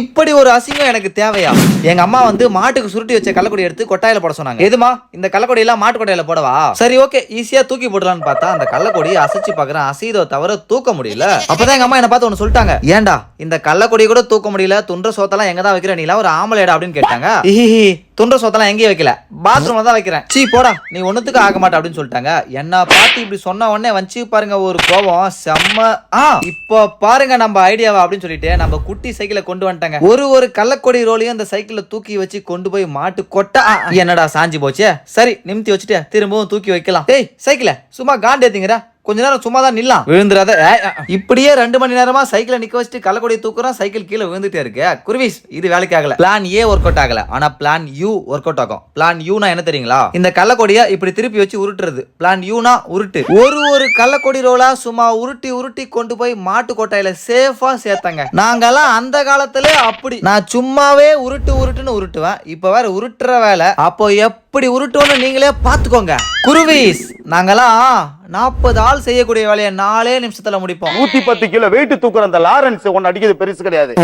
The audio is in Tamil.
இப்படி ஒரு அசிங்கம் எனக்கு தேவையா? எங்க அம்மா வந்து மாட்டுக்கு சுருட்டி வச்ச கள்ளக்குடி எடுத்து கொட்டாயில போட சொன்னாங்க. எதுமா? இந்த கள்ளக்கொடி எல்லாம் மாட்டு கொட்டாயில போடவா? சரி ஓகே. ஈஸியா தூக்கி போடலாம்னு பார்த்தா அந்த கள்ளக்கொடி அசைச்சு பாக்குறேன் அசைதோ தவிர தூக்க முடியல. அப்பதான் எங்க அம்மா என்ன பார்த்து ஒன்னு சொல்லிட்டாங்க. ஏன்டா? இந்த கள்ளக்கொடி கூட தூக்க முடியல துன்ற சோத்தெல்லாம் எங்க தான் வைக்கிற நீலாம் ஒரு ஆமலேடா அப்படின்னு கேட்டாங்க. துண்ட சொத்தெல்லாம் எங்கேயும் வைக்கல. பாத்ரூம்ல தான் வைக்கிறேன். சீ போடா. நீ ஒண்ணுத்துக்கு ஆக மாட்டா அப்படின்னு சொல்லிட்டாங்க. என்ன பார்த்து இப்படி சொன்ன உடனே வச்சு பாருங்க ஒரு கோபம். செம்ம ஆ இப்போ பாருங்க நம்ம ஐடியாவா அப்படின்னு சொல்லிட்டு நம்ம குட்டி சைக்கிளை கொண்டு வந்துட்டாங்க. ஒரு ஒரு கள்ளக்கொடி ரோலையும் அந்த சைக்கிளை தூக்கி வச்சு கொண்டு போய் மாட்டு கொட்ட. என்னடா சாஞ்சி போச்சு? சரி நிமித்தி வச்சுட்டு திரும்பவும் தூக்கி வைக்கலாம். ஏய் சைக்கிளை சும்மா காண்டு ஏத்திங்கடா. கொஞ்ச நேரம் சும்மா தான் நில்லாம் ஆ. இப்படியே ரெண்டு மணி நேரமா சைக்கிளை நிக்க வச்சுட்டு கள்ளக்கொடியை தூக்குறோம் சைக்கிள் கீழே விழுந்துட்டே இருக்கு. குருவிஸ் இது வேலைக்கு ஆகல. பிளான் ஏ ஒர்க் அவுட் ஆகல. ஆனா பிளான் யூ ஒர்க் அவுட் ஆகும் பிளான் யூனா என்ன தெரியுங்களா? இந்த கள்ளக்கொடியை இப்படி திருப்பி வச்சு உருட்டுறது. பிளான் யூனா உருட்டு. ஒரு ஒரு கள்ளக்கொடி ரோலா சும்மா உருட்டி உருட்டி கொண்டு போய் மாட்டு கொட்டாயில சேஃபா சேர்த்தாங்க. நாங்கெல்லாம் அந்த காலத்துல அப்படி. நான் சும்மாவே உருட்டு உருட்டுன்னு உருட்டுவேன். இப்ப வேற உருட்டுற வேலை. அப்போ எப்படி உருட்டோன்னு நீங்களே பார்த்துக்கோங்க. குருவிஸ் நாங்கெல்லாம் நாற்பது ஆள் செய்யக்கூடிய வேலையை நாலே நிமிஷத்துல முடிப்போம். நூத்தி பத்து கிலோ வெயிட் தூக்குற அந்த லாரன்ஸ் ஒன்னு அடிக்கிறது பெருசு கிடையாது.